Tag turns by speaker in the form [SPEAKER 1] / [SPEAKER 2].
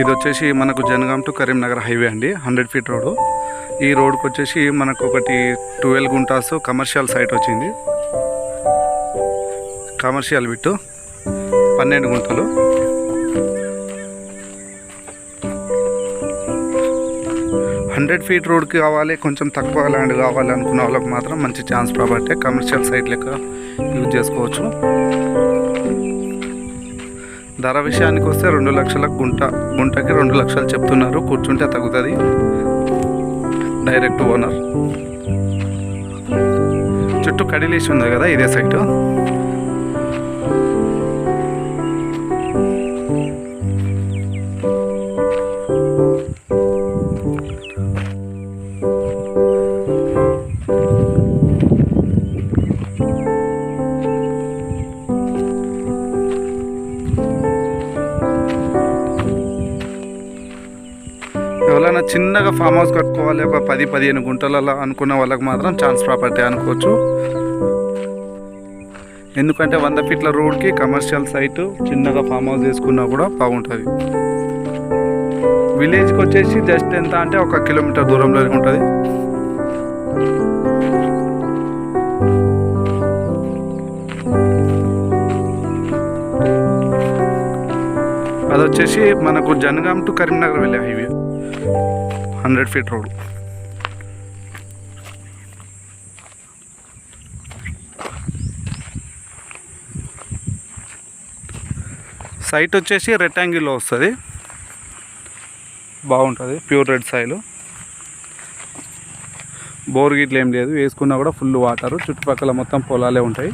[SPEAKER 1] ఇది వచ్చేసి మనకు జనగాం టు కరీంనగర్ హైవే అండి హండ్రెడ్ ఫీట్ రోడ్ ఈ రోడ్కి వచ్చేసి మనకు ఒకటి ట్వెల్వ్ గుంటాస్ కమర్షియల్ సైట్ వచ్చింది. కమర్షియల్ బిట్టు పన్నెండు గుంటలు. హండ్రెడ్ ఫీట్ రోడ్కి కావాలి కొంచెం తక్కువ ల్యాండ్ కావాలి అనుకున్న వాళ్ళకి మాత్రం మంచి ఛాన్స్ ప్రాపర్టీ కమర్షియల్ సైట్ లెక్క యూజ్ చేసుకోవచ్చు. ధర విషయానికి వస్తే రెండు లక్షల గుంట గుంటకి రెండు లక్షలు చెప్తున్నారు. కూర్చుంటే తగ్గుతుంది. డైరెక్ట్ ఓనర్ చుట్టూ కడిలేసి ఉంది కదా ఇదే సైట్ ఎవరైనా చిన్నగా ఫామ్ హౌస్ కట్టుకోవాలి ఒక పది పదిహేను గుంటలలో అనుకున్న వాళ్ళకి మాత్రం ఛాన్స్ ప్రాపర్టీ అనుకోవచ్చు. ఎందుకంటే వంద ఫీట్ల రోడ్కి కమర్షియల్ సైట్ చిన్నగా ఫామ్ హౌస్ వేసుకున్నా కూడా బాగుంటుంది. విలేజ్కి వచ్చేసి జస్ట్ ఎంత అంటే ఒక కిలోమీటర్ దూరంలోనే ఉంటుంది. అది వచ్చేసి మనకు జనగాం టు కరీంనగర్ వెళ్ళే highway. Hundred feet road. Site వచ్చేసి రెక్టాంగిల్లో వస్తుంది. బాగుంటుంది ప్యూర్ రెడ్ సాయిల్ బోర్ గిట్ల ఏం లేదు వేసుకున్నా కూడా ఫుల్ వాటర్. చుట్టుపక్కల మొత్తం పొలాలే ఉంటాయి.